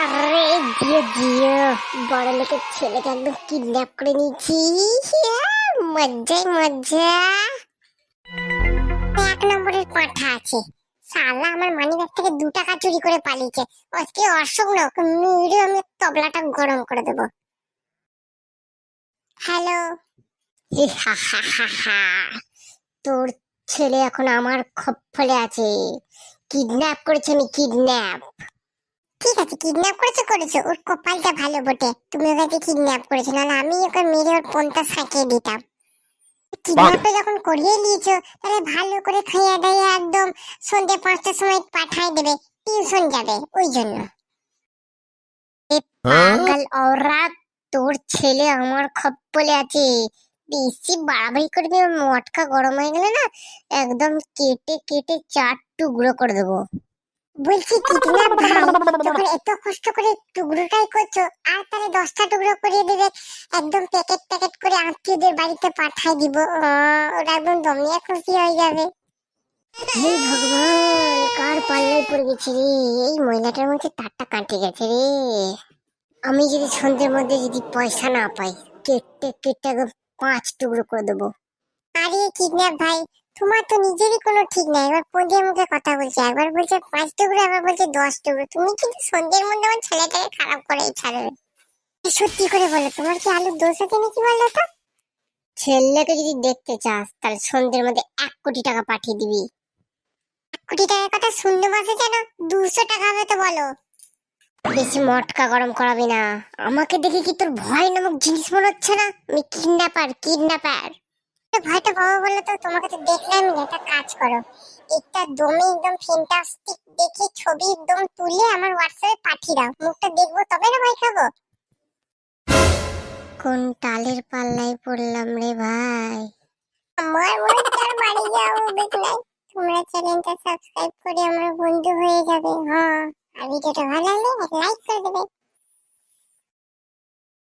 আরে জিও জিও বড় লোকের ছেলেকে একদম কিডন্যাপ করে নিয়েছি। মজাই মজা এক নম্বরের পাঠা আছে। সালা আমার থেকে দু টাকা চুরি করে পালিয়েছে। আজকে অশোক ওকে মেরে, আমি তবলাটা গরম করে দেবো। হ্যালো। হা হা হা হা তোর ছেলে এখন আমার খপ্পলে আছে। কিডন্যাপ করেছে আমি কিডন্যাপ ঠিক আছে কিডন্যাপ করেছো করেছো ওর কপালটা ভালো বটে তুমি ওকে কিডন্যাপ করেছো নাহলে আমি ওকে মেরে ওর পনটা সাকিয়ে দিতাম কিডন্যাপটা যখন করিয়ে নিয়েছো তাহলে ভালো করে খাইয়ে দাইয়ে একদম সন্ধ্যে পাঁচটার সময় পাঠাই দেবে টিউশন যাবে ওই জন্য এ পাগল औरत তোর ছেলে আমার খপ্পলে আছে বেশি বাড়াবাড়ি করবি আমার মটকা গরম হয়ে গেলে না একদম কেটে কেটে চার টুকরো করে দেবো বলছি কিডন্যাপ ভাই যখন এত কষ্ট করে টুকরোটাই করছ, আর তাহলে দশটা টুকরো করিয়ে দেবে, একদম প্যাকেট প্যাকেট করে আত্মীয়দের বাড়িতে পাঠাই দিব। ওরা একদম দমিয়া খুশি হয়ে যাবে। হে ভগবান, কার পাল্লায় পড়ে গেছি রে? এই মহিলাটার মধ্যে তারটা কাটে গেছে রে? আমি যদি সন্ধ্যের মধ্যে যদি পয়সা না পাই, কেটে কেটে পাঁচ টুকরো করে দেবো। আরে কিডন্যাপ ভাই তোমার তো নিজেরই কোনো ঠিক নাই। এবার পদের মুখে কথা বলছে। একবার বলছে পাঁচ টুকরো, একবার বলছে দশ টুকরো। তুমি কিন্তু সন্ধ্যের মধ্যে আমার ছেলেটাকে খারাপ করে ছাড়বে। সত্যি করে বলো, তোমার কি আলুর দোষ আছে নাকি বলো তো? ছেলেকে যদি দেখতে চাস, তাহলে সন্ধ্যের মধ্যে এক কোটি টাকা পাঠিয়ে দিবি। এক কোটি টাকার কথা শুনতে পাচ্ছে যেন দুশো টাকা হবে তো বলো। বেশি মটকা গরম করাবি না। আমাকে দেখে কি তোর ভয় নামক জিনিস মনে হচ্ছে না? আমি কিডন্যাপার কিডন্যাপার। ভয়টা বাবা বলল তো তোমাকে তো দেখলাম না একটা কাজ করো। একটা দমে একদম ফ্যান্টাস্টিক দেখে ছবি একদম তুলে আমার হোয়াটসঅ্যাপে পাঠিয়ে দাও। মুখটা দেখব তবে না ভয় খাব? কোন টালের পাল্লায় পড়লাম রে ভাই? আমার মনে বাড়ি যাও দেখলাই তোমরা চ্যানেলটা সাবস্ক্রাইব করে আমার বন্ধু হয়ে যাবে। হ্যাঁ আর ভিডিওটা ভালো লাগলে লাইক করে দেবে।